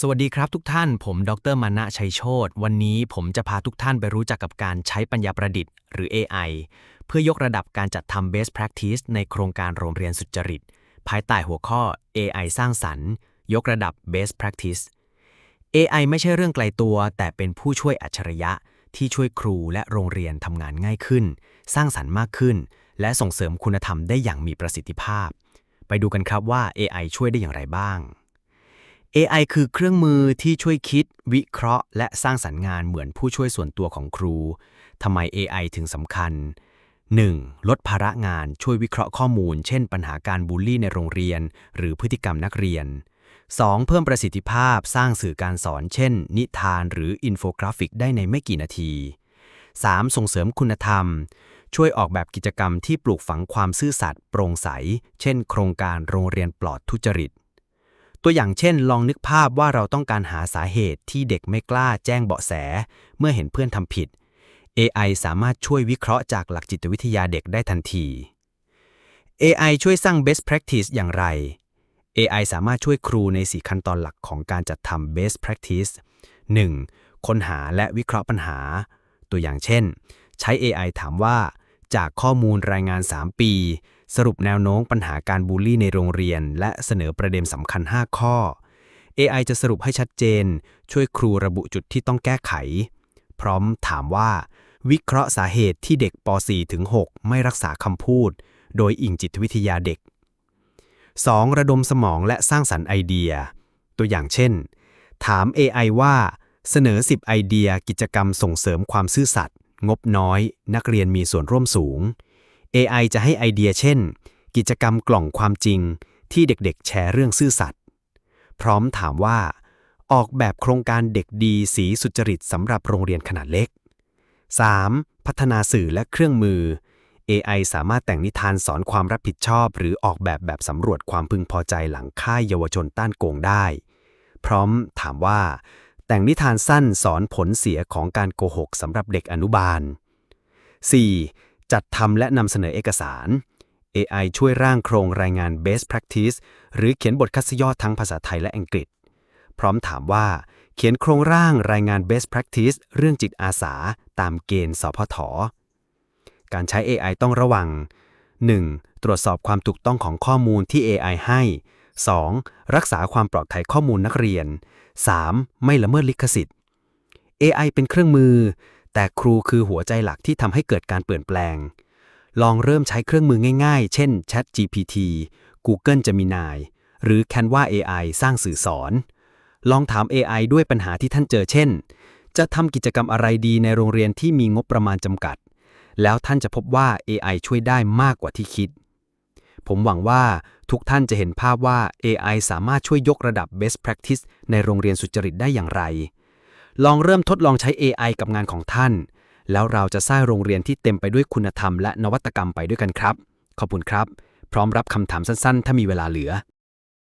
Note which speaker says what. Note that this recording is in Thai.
Speaker 1: สวัสดีครับทุกท่าน ผมดรมานะชัยโชตวันนี้ผมจะพาทุกท่านไปรู้จักกับการใช้ปัญญาประดิษฐ์ หรือ AI เพื่อยกระดับการจัดทำ best practice ในโครงการโรงเรียนสุจริต ภายใต้หัวข้อ AI สร้างสรรค์ ยกระดับ best practice AI ไม่ใช่เรื่องไกลตัว แต่เป็นผู้ช่วยอัจฉริยะ ที่ช่วยครูและโรงเรียนทำงานง่ายขึ้น สร้างสรรค์มากขึ้น และส่งเสริมคุณธรรมได้อย่างมีประสิทธิภาพ ไปดูกันครับว่า AI ช่วยได้อย่างไรบ้าง AI คือเครื่องมือที่ช่วยคิด วิเคราะห์ และสร้างสรรค์งานเหมือนผู้ช่วยส่วนตัวของครู ทำไม AI ถึงสำคัญ 1. ลดภาระงานช่วยวิเคราะห์ข้อมูล เช่น ปัญหาการบูลลี่ในโรงเรียน หรือพฤติกรรมนักเรียน 2. เพิ่มประสิทธิภาพสร้างสื่อการสอน เช่น นิทานหรืออินโฟกราฟิกได้ในไม่กี่นาที 3. ส่งเสริมคุณธรรม ช่วยออกแบบกิจกรรมที่ปลูกฝังความซื่อสัตย์โปร่งใส เช่น โครงการโรงเรียนปลอดทุจริต ตัวอย่างเช่น ลองนึกภาพว่าเราต้องการหาสาเหตุที่เด็กไม่กล้าแจ้งเบาะแส เมื่อเห็นเพื่อนทำผิด AI สามารถช่วยวิเคราะห์จากหลักจิตวิทยาเด็กได้ทันที AI ช่วยสร้าง best practice อย่างไร AI สามารถช่วยครูใน 4 ขั้นตอนหลักของการจัดทำ best practice 1. ค้นหาและวิเคราะห์ปัญหา ตัวอย่างเช่น ใช้ AI ถามว่า จากข้อมูลรายงาน 3 ปี สรุปแนวโน้มปัญหาการบูลลี่ในโรงเรียน และเสนอประเด็นสำคัญ 5 ข้อ AI จะสรุปให้ชัดเจน ช่วยครูระบุจุดที่ต้องแก้ไข พร้อมถามว่า วิเคราะห์สาเหตุที่เด็กป .4 ถึง 6 ไม่รักษาคำพูด โดยอิงจิตวิทยาเด็ก 2. ระดมสมองและสร้างสรรค์ไอเดีย ตัวอย่างเช่น ถาม AI ว่า เสนอ 10 ไอเดียกิจกรรมส่งเสริมความซื่อสัตย์งบน้อย นักเรียนมีส่วนร่วมสูง AI จะให้ไอเดียเช่น กิจกรรมกล่องความจริง ที่เด็กๆ แชร์เรื่องซื่อสัตย์พร้อมถามว่า ออกแบบโครงการเด็กดีสีสุจริตสำหรับโรงเรียนขนาดเล็ก 3. พัฒนาสื่อและเครื่องมือ AI สามารถแต่งนิทานสอนความรับผิดชอบ หรือออกแบบแบบสำรวจความพึงพอใจหลังค่ายเยาวชนต้านโกงได้ พร้อมถามว่า แต่งนิทานสั้นสอนผลเสียของการโกหกสำหรับเด็กอนุบาล 4. จัดทำและนำเสนอเอกสาร AI ช่วยร่างโครงรายงาน best practice หรือเขียนบทคัสยอดทั้งภาษาไทยและอังกฤษ พร้อมถามว่า เขียนโครงร่างรายงาน best practice เรื่องจิตอาสา ตามเกณฑ์สพท การใช้ AI ต้องระวัง 1. ตรวจสอบความถูกต้องของข้อมูลที่ AI ให้ 2. รักษาความปลอดภัยข้อมูลนักเรียน 3. ไม่ละเมิดลิขสิทธิ์ AI เป็นเครื่องมือ แต่ครูคือหัวใจหลักที่ทำให้เกิดการเปลี่ยนแปลง ลองเริ่มใช้เครื่องมือง่ายๆ เช่น Chat GPT Google Gemini หรือ Canva AI สร้างสื่อสอน ลองถาม AI ด้วยปัญหาที่ท่านเจอเช่น จะทำกิจกรรมอะไรดีในโรงเรียนที่มีงบประมาณจำกัด แล้วท่านจะพบว่า AI ช่วยได้มากกว่าที่คิด ผมหวังว่าทุกท่านจะเห็นภาพว่า AI สามารถช่วยยกระดับ best practice ในโรงเรียนสุจริตได้อย่างไร ลองเริ่มทดลองใช้ AI กับงานของท่าน แล้วเราจะสร้างโรงเรียนที่เต็มไปด้วยคุณธรรมและนวัตกรรมไปด้วยกันครับ ขอบคุณครับ พร้อมรับคำถามสั้นๆ ถ้ามีเวลาเหลือ